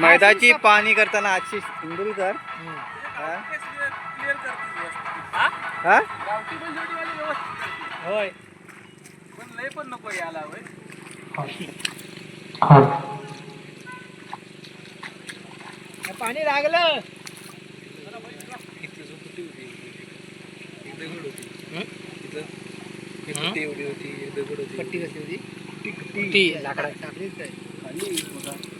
मैदाची पाहणी करताना आशिष इंदुरीकर हा? हा? पण. होय. पण लय पण नको याला होय. पाणी लागलं. पट्टी कसली होती? ती लाकडा टाकलीच काय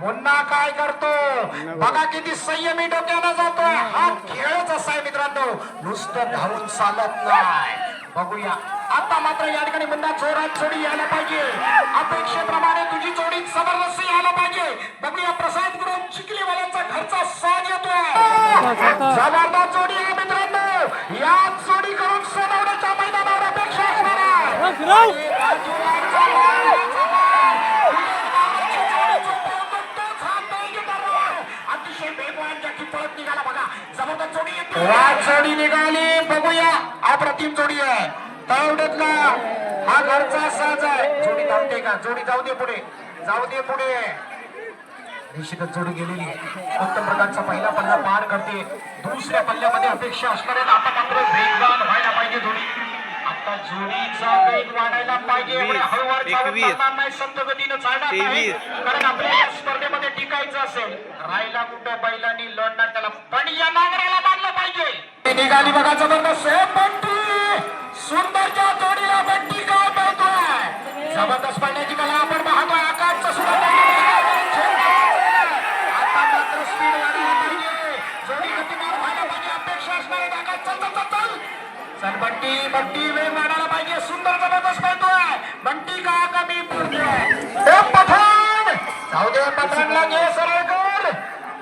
मुन्ना काय करतो? बघा. किती संयमी डोक्याला जातोय हा खेळच असा आहे मित्रांनो. नुसतं धावून चालत नाही. बघूया. आता मात्र या ठिकाणी मुन्ना जोरात जोडी यायला पाहिजे. अपेक्षेप्रमाणे तुझी जोडी जबरदस्त यायला पाहिजे. बघूया प्रसाद गुरु चिखलीवाल्यांचा घरचा साज येतोय. जबरदस्त जोडी जोडी निघाली. बघूया अप्रतिम जोडी आहे. तावड्यातला हा घरचा साज आहे. जोडी धावते का? जोडी जाऊ दे पुढे. जाऊ दे पुढे. निश्चितच जोडी गेलेली. उत्तम प्रकारचा पहिला पल्ला पार करते. दुसऱ्या पल्ल्यामध्ये अपेक्षा असणारे आता मात्र वेगवान व्हायला पाहिजे जोडी. आता जोडीचा वेग वाढायला पाहिजे. चालणार नाही संत गतीनं चालणार नाही. कारण आपल्याला स्पर्धेमध्ये टिकायचं असेल. राहिला कुठं? बैलांनी लढणार त्याला. पण या निघाली बघा जबरदस्त. हे बंटी! सुंदरच्या जोडीला बंटी काय पाहतोय जबरदस्त पडण्याची कला आपण पाहतोय. आकाशचा सुद्धा आता मात्र स्पीड वाढली पाहिजे. जोडी गतिमान व्हायला पाहिजे अपेक्षा असणारे आकाश चल चल चल चल. बंटी बंटी वेळ मारायला पाहिजे. सुंदर जबरदस्त पाहतोय बंटी का कमी पडतोय? पठाण! जाऊ दे पठाणला घे सरळ कर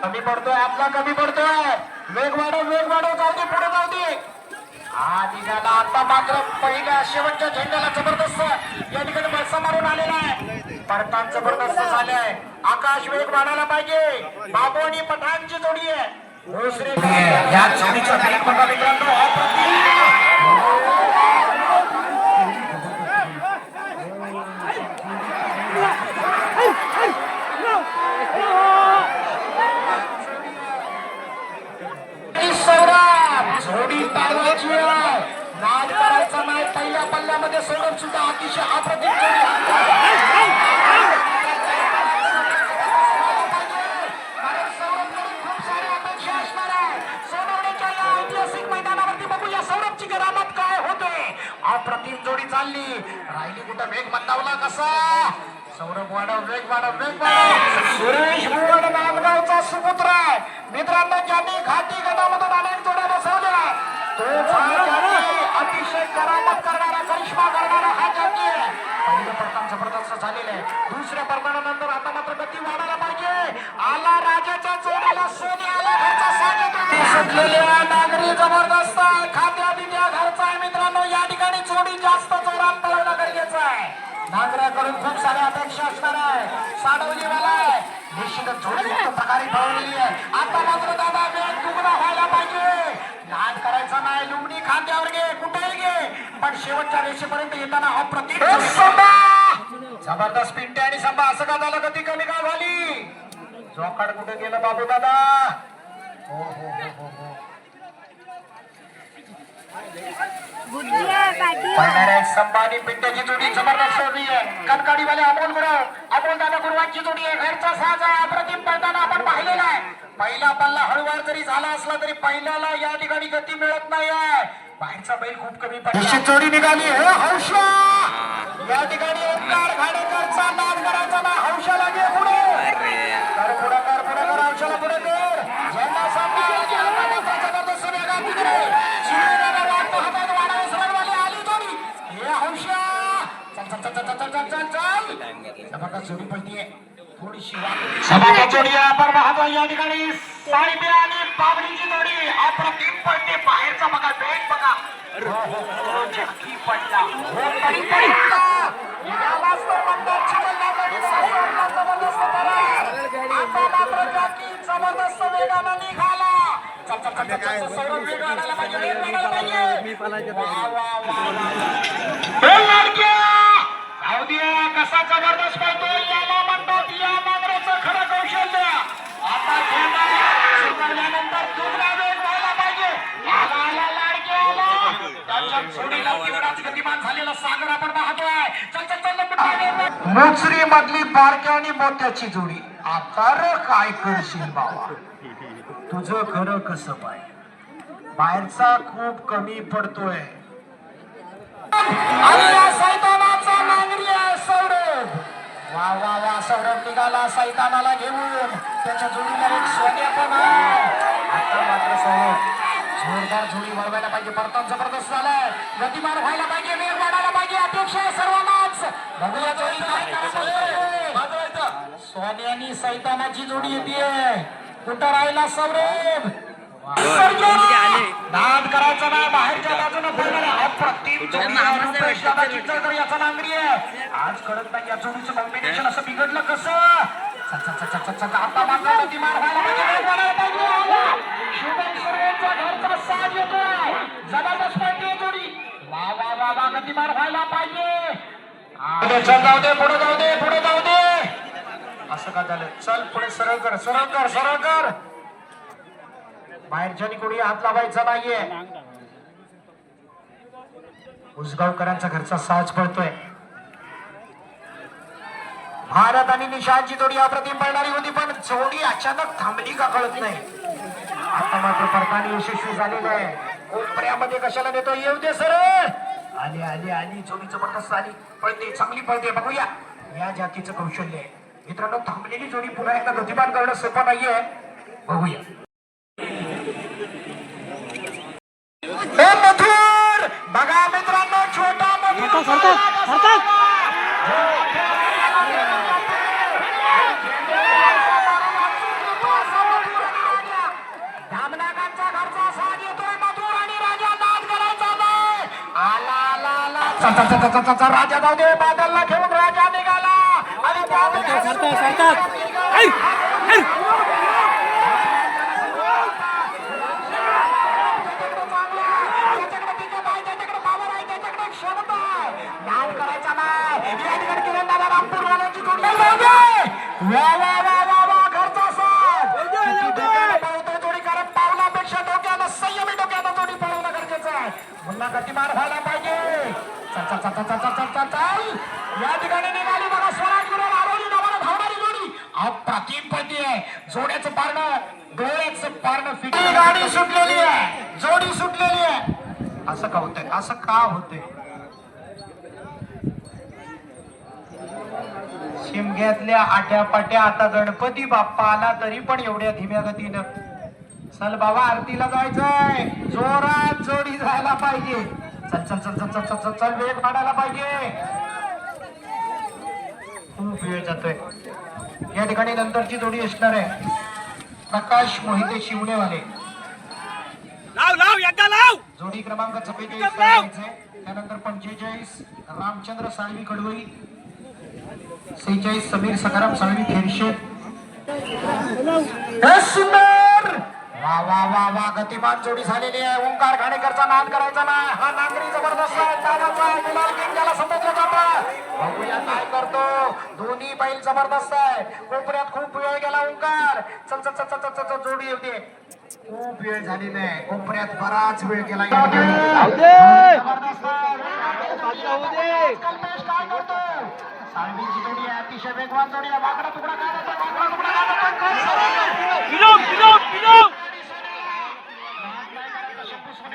कमी पडतोय आपला कमी पडतोय. वेग वाढव वेग वाढव जाऊ दे पुढे जाऊ दे हा निघाला आता मात्र पहिल्या शेवटच्या झेंड्याला जबरदस्त. या ठिकाणी बसा मारून आलेला आहे. परतान जबरदस्त झालाय आकाश वेग वाढायला पाहिजे. बाबू आणि पठाणची जोडी आहे. दुसरी या जोडीचा वेग बघा मित्रांनो चालली. राहिली कुठं? वेग मंदावला कसा? सौरभ वाढव वेग वाढव वेग वाढव. सुरेश भुवन नांदगावचा सुपुत्र आहे. मित्रांनो ज्यांनी घाटी गटामधून अनेक जोड्या बसवल्या तो अतिशय करामत करणारा करिश्मा करणारा हा जाती आहे. पहिलं प्रथम जबरदस्त झालेलं आहे. दुसऱ्या प्रमाणानंतर आता मात्र गती वाढायला पाहिजे. आला राजाच्या जोडीला सोने आला घरचा साजे सुटलेल्या नागरी जबरदस्त आहे. खात्यात बिद्या घरचा आहे मित्रांनो या ठिकाणी जोडी जास्त जोरात पळवणं गरजेचं आहे नागराकडून खूप साऱ्या अपेक्षा असणार आहे साडवलीवाला आहे आहे. आता मात्र दादा वेग दुगणा व्हायला पाहिजे. लहान करायचा नाही. लुमणी खांद्यावर घे कुठेही घे. पण शेवटच्या रेषेपर्यंत येताना अप्रतिम जोडी. जबरदस्त पिंटे आणि संभा. असं का झालं? गती कमी का झाली? जोकाड कुठे गेलं बाबू दादा? हो हो हो हो. पिंट्याची जोडी जबरदस्त जोडी आहे. कनकाडीवाले अमोल गुरव अमोल दादा गुरुवांची जोडी आहे. घरचा साज आहे. अप्रतिम पळताना आपण पाहिलेला आहे. पहिला पल्ला हळूवार जरी झाला असला तरी पहिल्याला या ठिकाणी गती मिळत नाही आहे. बाहेरचा बैल खूप कमी पडला. जोडी निघाली. हे हौशा! या ठिकाणी ओंकार नाद करायचा ना हौशाला घे पुढे. सभागत जोडी पडतीये थोडीशी सभागत जोडी आपण पाहतो या ठिकाणी. साळीबीर आणि बाबडीची जोडी. अप्रतिम पडते. बाहेरचा बघा बेट बघा. झटकी पडला. जबरदस्त वेगानं निघाला. मी पलायचं कसा चल मधली बारक्या आणि मोत्याची जोडी. आता रे काय करशील बाबा. तुझं खरं कसं पाय बाहेरचा खूप कमी पडतोय. सौरभ. वा वा वा सौरभ निघाला सैतानाला घेऊन. त्याच्या जोडीला एक सोन्या पण आता मात्र सौरभ जोरदार जोडी वळवायला पाहिजे. परतन जबरदस्त झालाय. गतिमान व्हायला पाहिजे वेग वाढायला पाहिजे. अपेक्षा आहे सर्वांनाच सोने आणि सैतानाची जोडी येते कुठं राहिला सौरेब दाद करायचा ना बाहेरच्या बाजूने बोलणार नांगरी आज कळत नाही या जोडीचं कॉम्बिनेशन असं बिघडलं कसं आता जबरदस्त जोडी वा वा वा गतिमान व्हायला पाहिजे दे चल जाऊ दे पुढे जाऊ दे पुढे जाऊ दे. असं का झालं? चल पुढे सरळ कर सरळ कर सरळ कर. बाहेरच्यानी कोणी हात लावायचा नाहीये. उसगावकरांचा घरचा साज पडतोय भारत आणि निशांची जोडी अप्रतिम पडणारी होती पण जोडी अचानक थांबली का कळत नाही. आता मात्र परताने यशस्वी झालेलं आहे. कोपऱ्यामध्ये कशाला नेतो येऊ दे सरळ. आली आली आली. जोडी जबरदस्त आली. पळते चांगली पळते. बघूया. या जातीचं कौशल्य आहे. मित्रांनो थांबलेली जोडी पुन्हा एकदा गतिमान करणं सोपं नाहीये. बघूया. मथुर! बघा मित्रांनो छोटा राजा जाऊ दे बादलला घेऊन राजा निघाला. आणि करायचा नाही. या वा वा वा या आहे पारणं पारणं गाडी सुटलेली आहे जोडी सुटलेली आहे असं का होतंय असं का होतंय शिमग्यातल्या आट्यापाट्या आता गणपती बाप्पा आला तरी पण एवढ्या धीम्या गतीनं चल बाबा आरतीला जायचंय जोरात जोडी जायला पाहिजे चल चल चल चल चल चल चल वेळ काढायला पाहिजे. खूप वेळ जातोय. या ठिकाणी नंतरची जोडी असणार आहे. प्रकाश मोहिते शिवणेवाले लाव लाव एकदा लाव! जोडी क्रमांक चव्वेचाळीस त्यानंतर पंचेचाळीस रामचंद्र साळवी कडवई सेहेचाळीस समीर सकाराम साळवी खेडशे सुंदर! वा वा वा वा गतिमान जोडी झालेली आहे. ओंकार घाणेकरचा नाद करायचा नाही. हा नांगरी जबरदस्त आहे. दादाचा आहे गुलाल किंग ज्याला समजलं जातं बघूया काय करतो. दोन्ही बैल जबरदस्त आहे. कोपऱ्यात खूप वेळ गेला ओंकार. चल चल चल चल चल, जोडी येऊ दे. खूप वेळ झालेला आहे कोपऱ्यात बराच वेळ गेला. जबरदस्त आहे. कल्पेश काय करतो? साळवींची जोडी आहे. अतिशय वेगवान जोडी आहे. वाकडा तुकडा काय जातो वाकडा तुकडा काय